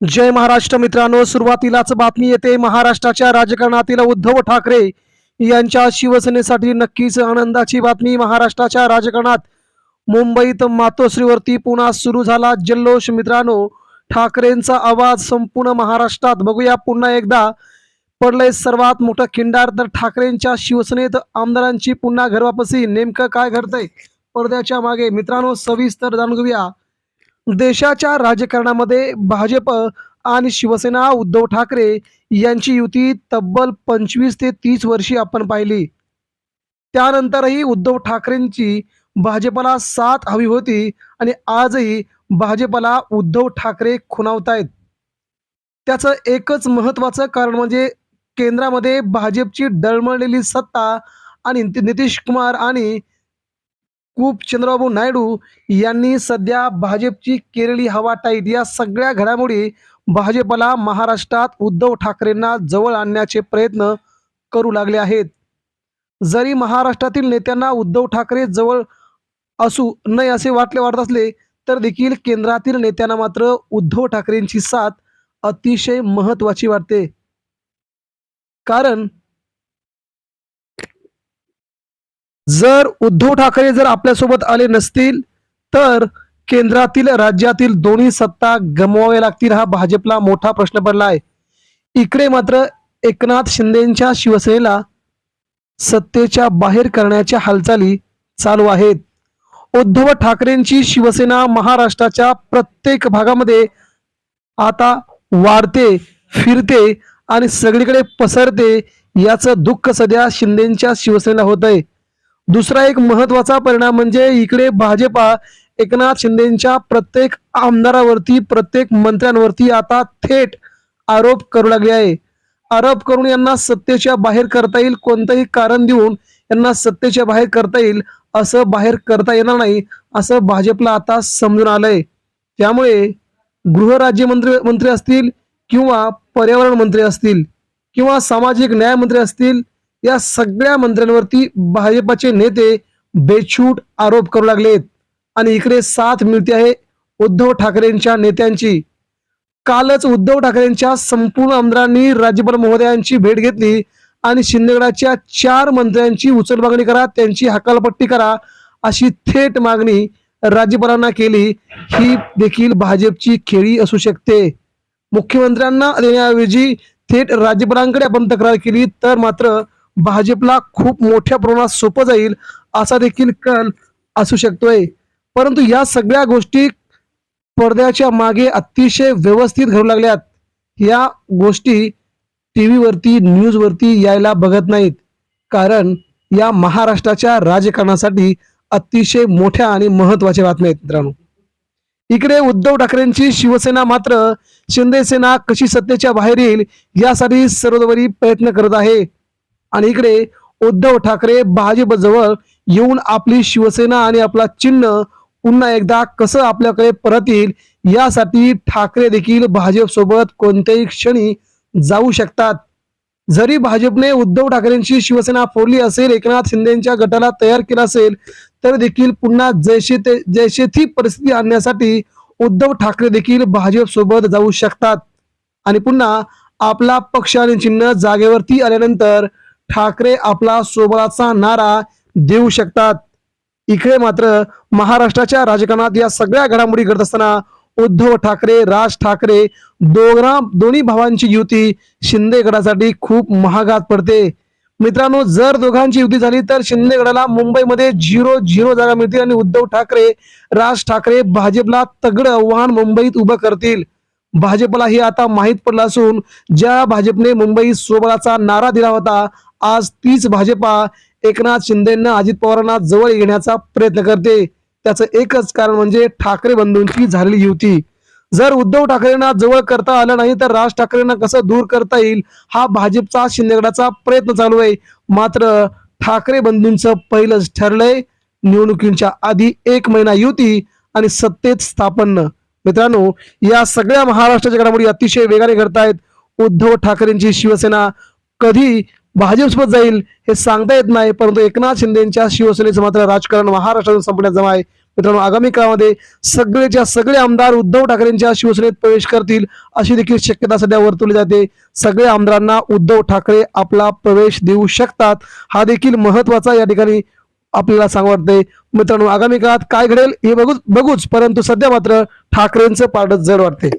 जय महाराष्ट्र मित्रांनो सुरुवातीलाच बातमी येते. महाराष्ट्राच्या राजकारणातील उद्धव ठाकरे यांच्या शिवसेनेसाठी नक्कीच आनंदाची बातमी. महाराष्ट्राच्या राजकारणात मुंबईत मातोश्रीवरती पुन्हा सुरू झाला जल्लोष. मित्रांनो ठाकरेंचा आवाज संपूर्ण महाराष्ट्रात बघूया. पुन्हा एकदा पडलंय सर्वात मोठं खिंडार. तर ठाकरेंच्या शिवसेनेत आमदारांची पुन्हा घरवापसी. नेमकं काय घडतंय? पडद्याच्या मागे. मित्रांनो सविस्तर जाणून घेऊया. देशाच्या राजकारणामध्ये भाजप आणि शिवसेना उद्धव ठाकरे यांची युती तब्बल पंचवीस ते तीस वर्षी आपण पाहिली. त्यानंतरही उद्धव ठाकरेंची भाजपला साथ हवी होती आणि आजही भाजपला उद्धव ठाकरे खुणावतायत. त्याचं एकच महत्वाचं कारण म्हणजे केंद्रामध्ये भाजपची डळमळलेली सत्ता आणि नितीश कुमार आणि कुप चंद्रबाबू नायडू यांनी सध्या भाजपची केलेली हवा टाईट या सगळ्या घडामोडी भाजपला महाराष्ट्रात उद्धव ठाकरेंना जवळ आणण्याचे प्रयत्न करू लागले आहेत. जरी महाराष्ट्रातील नेत्यांना उद्धव ठाकरे जवळ असू नये असे वाटले वाटत असले तर देखील केंद्रातील नेत्यांना मात्र उद्धव ठाकरेंची साथ अतिशय महत्वाची वाटते. कारण जर उद्धव ठाकरे जर आपल्यासोबत आले नसतील तर केंद्रातील राज्यातील दोन्ही सत्ता गमवाव्या लागतील हा भाजपला मोठा प्रश्न पडला आहे इकडे मात्र एकनाथ शिंदेच्या शिवसेनेला सत्तेच्या बाहेर करण्याच्या हालचाली चालू आहेत. उद्धव ठाकरेंची शिवसेना महाराष्ट्राच्या प्रत्येक भागामध्ये आता वाढते फिरते आणि सगळीकडे पसरते याचं दुःख सध्या शिंदेच्या शिवसेनेला होत आहे दुसरा एक महत्त्वाचा परिणाम म्हणजे इकडे भाजपा एकनाथ शिंदेच्या प्रत्येक आमदारावरती प्रत्येक मंत्र्यांवरती आता थेट आरोप करू लागले आहे. आरोप करून यांना सत्तेच्या बाहेर करता येईल कोणतंही कारण देऊन यांना सत्तेच्या बाहेर करता येईल असं बाहेर करता येणार नाही असं भाजपला आता समजून आलंय. त्यामुळे गृहराज्यमंत्री मंत्री असतील किंवा पर्यावरण मंत्री असतील किंवा सामाजिक न्याय मंत्री असतील या सगळ्या मंत्र्यांवरती भाजपाचे नेते बेछूट आरोप करू लागलेत. आणि इकडे साथ मिळते आहे उद्धव ठाकरेंच्या नेत्यांची. कालच उद्धव ठाकरेंच्या संपूर्ण आमदारांनी राज्यपाल महोदयांची भेट घेतली आणि शिंदेगडाच्या चार मंत्र्यांची उचल मागणी करा त्यांची हकालपट्टी करा अशी थेट मागणी राज्यपालांना केली. ही देखील भाजपची खेळी असू शकते. मुख्यमंत्र्यांना देण्याऐवजी थेट राज्यपालांकडे आपण तक्रार केली तर मात्र भाजपला खूप मोठ्या प्रमाणात सोपं जाईल असा देखील कल असू शकतोय. परंतु या सगळ्या गोष्टी पडद्याच्या मागे अतिशय व्यवस्थित घडू लागल्यात. या गोष्टी टी व्हीवरती न्यूजवरती यायला बघत नाहीत. कारण या महाराष्ट्राच्या राजकारणासाठी अतिशय मोठ्या आणि महत्त्वाच्या बातम्या आहेत मित्रांनो. इकडे उद्धव ठाकरेंची शिवसेना मात्र शिंदे सेना कशी सत्तेच्या बाहेर येईल यासाठी सर्वतोपरी प्रयत्न करत आहे. आणि इकडे उद्धव ठाकरे भाजपजवळ येऊन आपली शिवसेना आणि आपला चिन्ह पुन्हा एकदा कसं आपल्याकडे परत येईल यासाठी ठाकरे देखील भाजप सोबत कोणत्याही क्षणी जाऊ शकतात. जरी भाजपने उद्धव ठाकरेंची शिवसेना फोडली असेल एकनाथ शिंदेच्या गटाला तयार केला असेल तर देखील पुन्हा जैसे ते जैसे ती परिस्थिती आणण्यासाठी उद्धव ठाकरे देखील भाजप सोबत जाऊ शकतात. आणि पुन्हा आपला पक्ष आणि चिन्ह जागेवरती आल्यानंतर ठाकरे आपला सोबळाचा नारा देऊ शकतात. इकडे मात्र महाराष्ट्राच्या राजकारणात या सगळ्या घडामोडी घडत असताना उद्धव ठाकरे राज ठाकरे दोघा दोन्ही भावांची युती शिंदे गडासाठी खूप महागात पडते. मित्रांनो जर दोघांची युती झाली तर शिंदे गडाला मुंबईमध्ये झिरो झिरो जागा मिळतील आणि उद्धव ठाकरे राज ठाकरे भाजपला तगड आव्हान मुंबईत उभं करतील. भाजपला हे आता माहीत पडलं असून ज्या भाजपने मुंबईत सोबळाचा नारा दिला होता आज तीच भाजपा एकनाथ शिंदेना अजित पवारांना जवळ येण्याचा प्रयत्न करते. त्याचं एकच कारण म्हणजे ठाकरे बंधूंची झालेली युती. जर उद्धव ठाकरेंना जवळ करता आलं नाही तर राज ठाकरेंना कसं दूर करता येईल? हा भाजपचा शिंदेगडाचा प्रयत्न चालू आहे. मात्र ठाकरे बंधूंचं पहिलंच ठरलंय. निवडणुकींच्या आधी एक महिना युती आणि सत्तेत स्थापन. मित्रांनो या सगळ्या महाराष्ट्राच्या घडामोडी अतिशय वेगाने घडतायत. उद्धव ठाकरेंची शिवसेना कधी भाजपसोबत जाईल हे सांगता येत नाही परंतु एकनाथ शिंदेच्या शिवसेनेचं मात्र राजकारण महाराष्ट्रातून संपण्यात जमा आहे. मित्रांनो आगामी काळामध्ये सगळेच्या सगळे आमदार उद्धव ठाकरेंच्या शिवसेनेत प्रवेश करतील अशी देखील शक्यता सध्या वर्तवली जाते. सगळ्या आमदारांना उद्धव ठाकरे आपला प्रवेश देऊ शकतात. हा देखील महत्त्वाचा या ठिकाणी आपल्याला सांग वाटते मित्रांनो आगामी काळात काय घडेल हे बघूच बघूच परंतु सध्या मात्र ठाकरेंचं पारडं जड वाटते